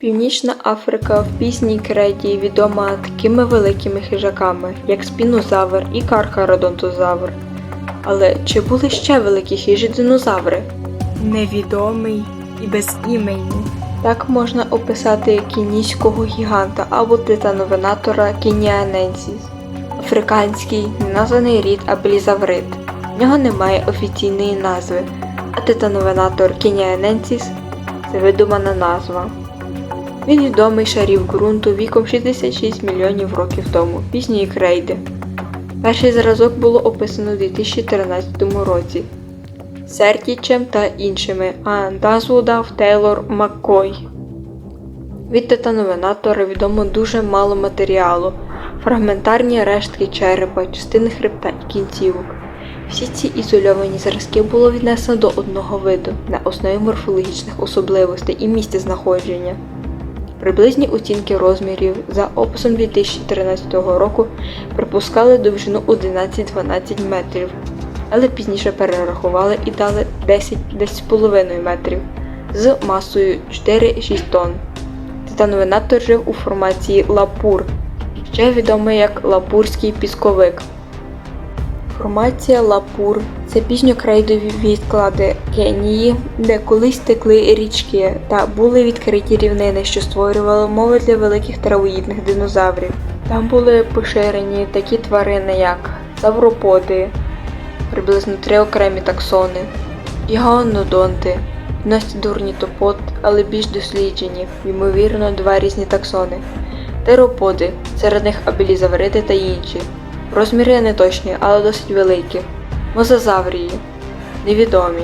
Північна Африка в пізній креді відома такими великими хижаками, як спінозавр і кархародонтозавр. Але чи були ще великі хижі динозаври? невідомий і безіменний. Так можна описати кінійського гіганта або титановинатора кініаненсіс, африканський неназваний рід абелізаврит. В нього немає офіційної назви, а титановинатор кініаненсіс це видумана назва. Він відомий шарів ґрунту віком 66 мільйонів років тому, пізньої крейди. Перший зразок було описано у 2013 році Сертічем та іншими, а назву дав Тейлор Маккой. Від титановинатора відомо дуже мало матеріалу, фрагментарні рештки черепа, частини хребта і кінцівок. Всі ці ізольовані зразки було віднесено до одного виду на основі морфологічних особливостей і місця знаходження. Приблизні оцінки розмірів за описом 2013 року припускали довжину 11-12 метрів, але пізніше перерахували і дали 10-10,5 метрів з масою 4-6 тонн. Титановинатор жив у формації лапур, ще відомий як лапурський пісковик. Формація лапур це пізньокрейдові відклади Кенії, де колись текли річки та були відкриті рівнини, що створювали умови для великих травоїдних динозаврів. Там були поширені такі тварини, як завроподи, приблизно три окремі таксони, ігеонодонти, ностідурнітопод, але більш досліджені, ймовірно, два різні таксони, тероподи, серед них абелізавриди та інші. Розміри не точні, але досить великі. Мозазаврії невідомі.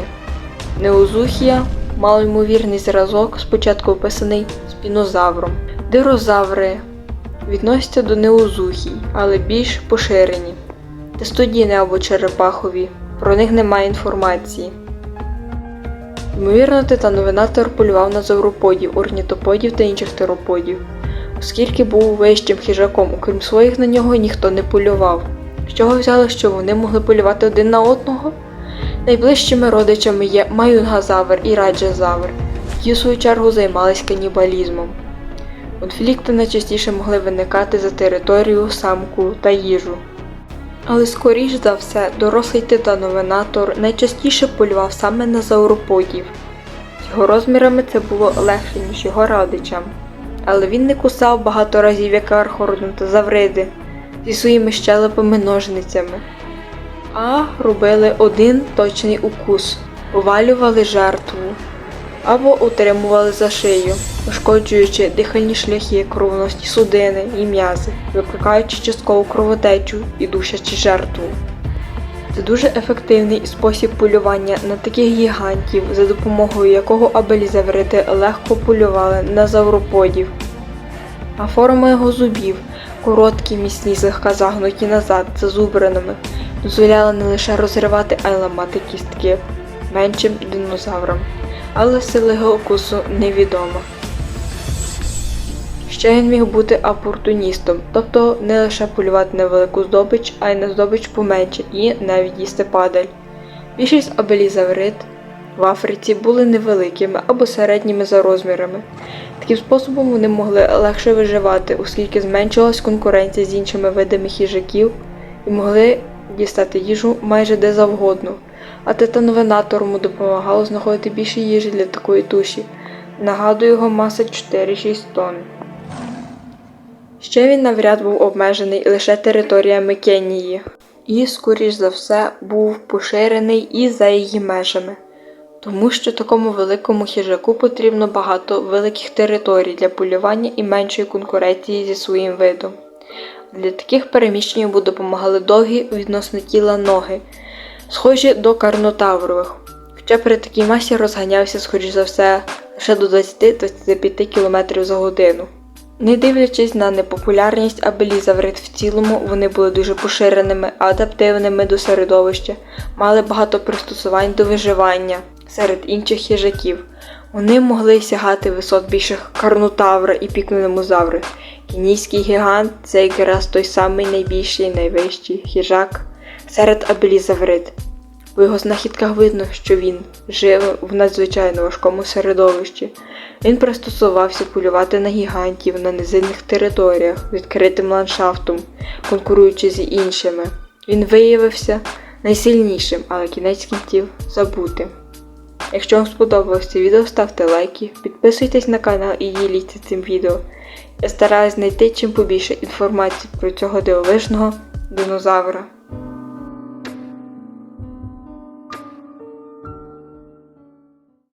Неозухія малоймовірний зразок, спочатку описаний спінозавром. Дирозаври відносяться до неозухій, але більш поширені. Тестодіни або черепахові. Про них немає інформації. Ймовірно, титановинатор полював на завроподів, орнітоподів та інших тероподів. Оскільки був вищим хижаком, окрім своїх на нього ніхто не полював. З чого взяли, що вони могли полювати один на одного? Найближчими родичами є маюнгазавр і раджазавр, які в свою чергу займались канібалізмом. Конфлікти найчастіше могли виникати за територію, самку та їжу. Але скоріш за все, дорослий титановинатор найчастіше полював саме на зауроподів. Його розмірами це було легше, ніж його родичам. Але він не кусав багато разів як архородонтозавриди зі своїми щелепами ножницями, а робили один точний укус, повалювали жертву або утримували за шию, пошкоджуючи дихальні шляхи, кровоносні судини і м'язи, викликаючи часткову кровотечу і душачи жертву. Це дуже ефективний спосіб полювання на таких гігантів, за допомогою якого абелізаврити легко полювали на завроподів. А форма його зубів, короткі, міцні, злегка загнуті назад, зазубреними, дозволяла не лише розривати, а й ламати кістки меншим динозаврам. Але сила його укусу невідома. Ще він міг бути опортуністом, тобто не лише полювати на велику здобич, а й на здобич поменше і навіть їсти падаль. Більшість абелізаврит в Африці були невеликими або середніми за розмірами. Таким способом вони могли легше виживати, оскільки зменшилась конкуренція з іншими видами хижаків і могли дістати їжу майже де завгодно. А титановинатору допомагало знаходити більше їжі для такої туші. Нагадую, його маса 4-6 тонн. Ще він навряд був обмежений лише територіями Кенії і, скоріш за все, був поширений і за її межами. Тому що такому великому хижаку потрібно багато великих територій для полювання і меншої конкуренції зі своїм видом. Для таких переміщень йому допомагали довгі відносно тіла ноги, схожі до карнотаврових, хоча при такій масі розганявся, скоріш за все, лише до 20-25 км за годину. Не дивлячись на непопулярність абелізаврит в цілому, вони були дуже поширеними, адаптивними до середовища, мали багато пристосувань до виживання серед інших хижаків. Вони могли сягати висот більших карнотавра і пікненомозаври. Кенійський гігант це якраз той самий найбільший найвищий хижак серед абелізаврит. У його знахідках видно, що він жив в надзвичайно важкому середовищі. Він пристосувався полювати на гігантів на низинних територіях, відкритим ландшафтом, конкуруючи з іншими. Він виявився найсильнішим, але кінець кінців забутим. Якщо вам сподобалось це відео, ставте лайки, підписуйтесь на канал і діліться цим відео. Я стараюсь знайти чим побільше інформації про цього дивовижного динозавра.